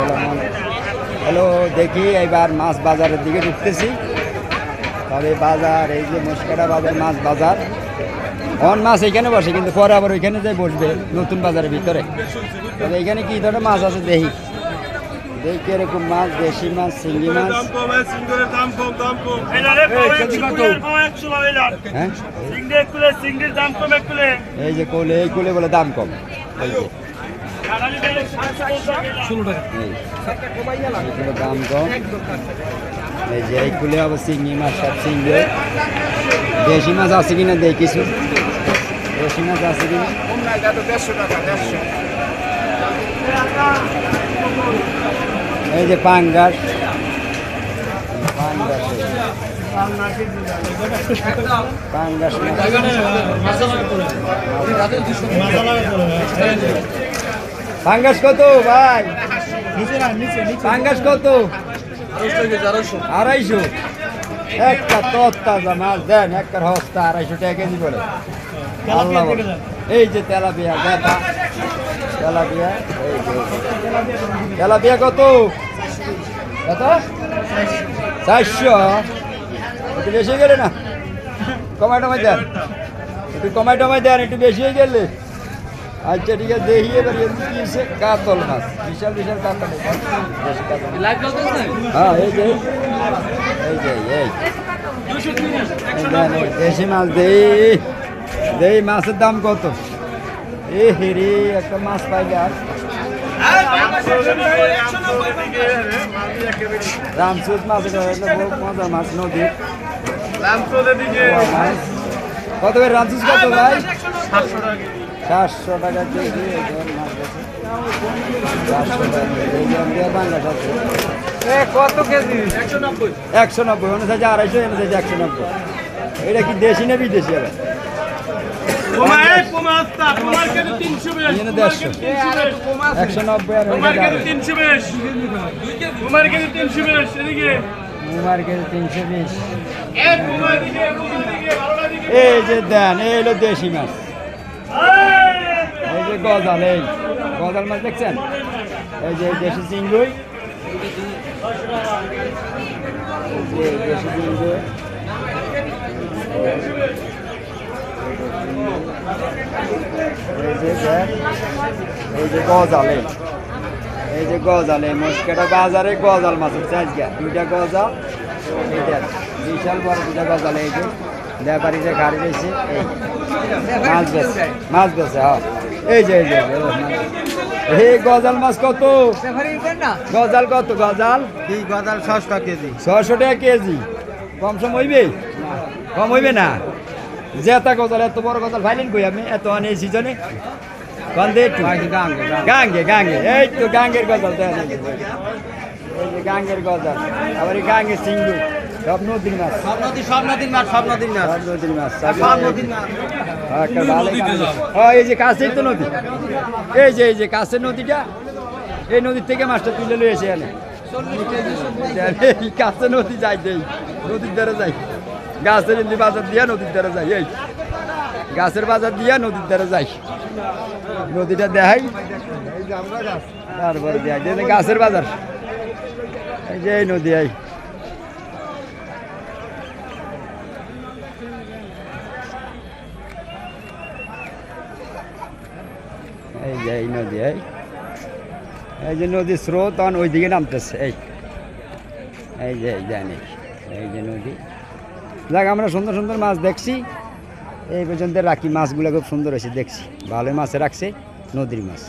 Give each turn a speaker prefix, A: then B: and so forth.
A: আসসালামু হ্যালো দেখি এবার মাছ বাজারের দিকে ঢুকতেছি। তবে বাজার এই যে মুসকাটা বাজার মাছ বাজার। অন মাছ এখানে বসে কিন্তু পরে আবার ওইখানে যাই বসবে নতুন বাজারের ভিতরে। তবে এখানে কি ধরনের মাছ আছে দেখি। দেখি এরকম মাছ দেশি মাছ চিংড়ি মাছ। হ্যাঁ? এই যে কোলে এই কোলে বলে দাম কম। এই যে। এগুলো দাম কম এই যে এই কুলে আবার চিংড়ি মাছ সব চিংড়ি। দেশি মাছ আছে কিনা দেখ কিছু দেশি মাছ আছে কিনা? এই যে পাঙ্গাস। পাঙ্গাস। পাঙ্গাস কত? ভাই। পাঙ্গাস কত? আড়াইশো একটা তত্তাজা মাছ দেন একটা হস্তা আড়াইশো টাকা কেজি বলে। আল্লাহ এই যে তেলাপিয়া দেখা। তেলাপিয়া এই যে তেলাপিয়া কত? কত? চারশো। একটু বেশি হয়ে গেলে না। কমাই টমাই দেন। একটু কমাই টমাই দেন একটু বেশি হয়ে গেলে। আচ্ছা ঠিক আছে দেখি এবার এর কি হচ্ছে কাতল মাছ? বিশাল বিশাল কাতল হ্যাঁ এই যে এই যে এই দেশি মাছ দেই দেই মাছের দাম কত? এ হেরে একটা মাছ পাইলে আর। রামসুদ মাছ মজার মাছ নদীর। মাছ। কত ভাই রামসুদ কত ভাই? চারশো টাকা কেজি এই যে মাছ চারশো টাকা
B: কত কেজি
A: একশো নব্বই অনুসারে আড়াইশো অনুসারে একশো নব্বই এটা কি দেশি না বিদেশি আবার একশো নব্বই আর
C: তিনশো বেশ, তিনশো বেশ, এদিকে।
A: মুমার কেজি তিনশো বিশ
C: এই
A: যে দেন এই হলো দেশি মাছ যে গজাল, এই গজাল মাছ দেখছেন? এই যে দেশি চিংড়ি। যে দেশি চিংড়ি এই যে গজাল, এই এই যে গজাল, এই মস্কাটা বাজারে গজাল মাছের চাষ গা দুইটা গজাল, এইটা বিশাল বড় দুইটা গজাল, এই যে ব্যাপারীরা গাড়ি রয়েছে মাছ বেছে মাছ বেছে হ্যাঁ। এই যে এই যে। এই গজাল মাছ কত? গজাল কত? গজাল?
B: গদাল ছশো কেজি।
A: ছশো টাকা কেজি। কম সম হইবে? কম হইবে না? জেতা গজাল এত বড় গজাল ফাইলেন কই আমি? এত আনে এই সিজনে একটু। গাঙ্গে গাঙ্গে এই তো গাঙ্গের গজাল যে গাঙ্গের গজাল। আবার এই গাঙ্গের সিঙ্গু সব নদীর মাছ।
B: সব নদী সব নদীর মাছ। সব নদীর মাছ
A: সব নদীর মাছ।
B: সব নদীর মাছ।
A: একটা হ্যাঁ এই যে কাছেই তো নদী। এই যে এই যে কাছের নদীটা এই নদীর থেকে মাছটা তুলে লয়ে এসে এনে। কাছে নদী যাই দেই। নদীর ধারে যাই। গাছের এমনি বাজার দিয়া নদীর ধারে যাই এই। গাছের বাজার দিয়া নদীর ধারে যাই। নদীটা দেখাই। তারপরে দেখাই। গাছের বাজার। এই যে এই নদী এই। এই যে এই নদী, এই। এই যে নদীর স্রোত তখন ওইদিকে নামতেছে, এই। এই যে, এই জানি এই যে নদী। যাক, আমরা সুন্দর সুন্দর মাছ দেখছি। এই পর্যন্ত রাখি মাছগুলো খুব সুন্দর হয়েছে, দেখছি। ভালো মাছ রাখছে নদীর মাছ।